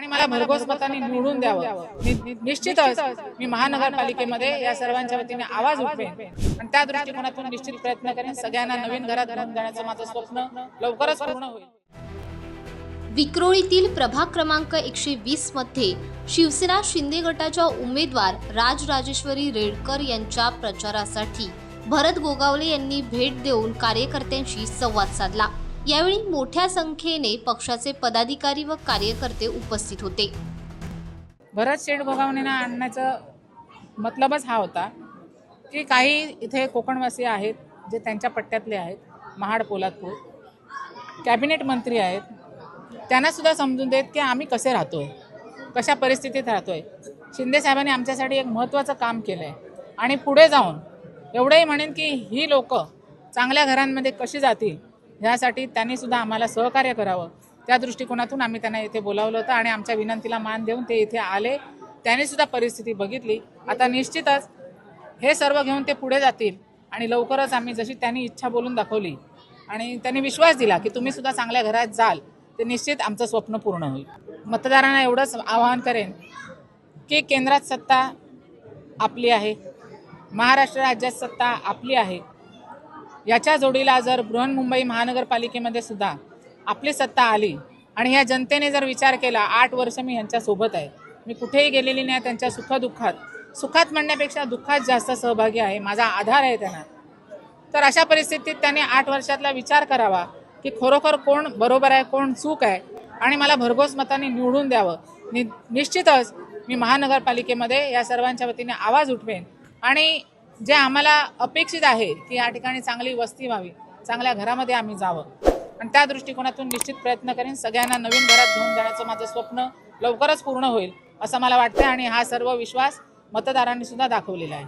आणि मला भरघोस मताने निवडून द्यावं. निश्चितच मी महानगरपालिकेमध्ये या सर्वांच्या वतीने आवाज उठवेन. आणि त्या दृष्टिकोनातून निश्चित प्रयत्न करेन. सगळ्यांना नवीन घरात घेऊन जाण्याचं माझं स्वप्न लवकरच पूर्ण होईल. विक्रोळीतील प्रभाग क्रमांक एकशे वीसमध्ये शिवसेना शिंदे गटाच्या उमेदवार राजराजेश्वरी रेडकर यांच्या प्रचारासाठी भरत गोगावले यांनी भेट देऊन कार्यकर्त्यांशी संवाद साधला. यावेळी मोठ्या संख्येने पक्षाचे पदाधिकारी व कार्यकर्ते उपस्थित होते. भरत शेठ गोगावणेंना आणण्याचं मतलबच हा होता की काही इथे कोकणवासी आहेत जे त्यांच्या पट्ट्यातले आहेत महाड पोलादपूर कॅबिनेट मंत्री आहेत त्यांनासुद्धा समजून देत की आम्ही कसे राहतोय कशा परिस्थितीत राहतोय. शिंदे साहेबांनी आमच्यासाठी एक महत्त्वाचं काम केलं आहे आणि पुढे जाऊन एवढंही म्हणेन की ही लोक चांगल्या घरांमध्ये कशी जातील ह्यासाठी त्यांनी सुद्धा आम्हाला सहकार्य करावं. त्या दृष्टिकोनातून आम्ही त्यांना इथे बोलावलं होतं आणि आमच्या विनंतीला मान देऊन ते इथे आले. त्यांनी सुद्धा परिस्थिती बघितली. आता निश्चितच हे सर्व घेऊन ते पुढे जातील आणि लवकरच आम्ही जशी त्यांनी इच्छा बोलून दाखवली आणि त्यांनी विश्वास दिला की तुम्ही सुद्धा चांगल्या घरात जाल ते निश्चित आमचं स्वप्न पूर्ण होईल. मतदारांना एवढंच आवाहन करेन की केंद्रात सत्ता आपली आहे. महाराष्ट्र राज्यात सत्ता आपली आहे. याच्या जोडीला जर बृहन्मुंबई महानगरपालिकेमध्ये सुद्धा आपली सत्ता आली आणि या जनतेने जर विचार केला आठ वर्ष मी यांच्यासोबत आहे. मी कुठेही गेलेली नाही त्यांच्या सुखदुःखात. सुखात म्हणण्यापेक्षा दुःखात जास्त सहभागी आहे माझा आधार आहे त्यांना. तर अशा परिस्थितीत त्यांनी आठ वर्षातला विचार करावा की खरोखर कोण बरोबर आहे कोण चूक आहे आणि मला भरघोस मताने निवडून द्यावं. नि निश्चितच मी महानगरपालिकेमध्ये या सर्वांच्या वतीने आवाज उठवेन आणि जे आम्हाला अपेक्षित आहे की या ठिकाणी चांगली वस्ती व्हावी चांगल्या घरामध्ये आम्ही जावं. आणि त्या दृष्टिकोनातून निश्चित प्रयत्न करेन सगळ्यांना नवीन घरात घेऊन जाण्याचं माझं स्वप्न लवकरच पूर्ण होईल असं मला वाटतं आणि हा सर्व विश्वास मतदारांनी सुद्धा दाखवलेला आहे.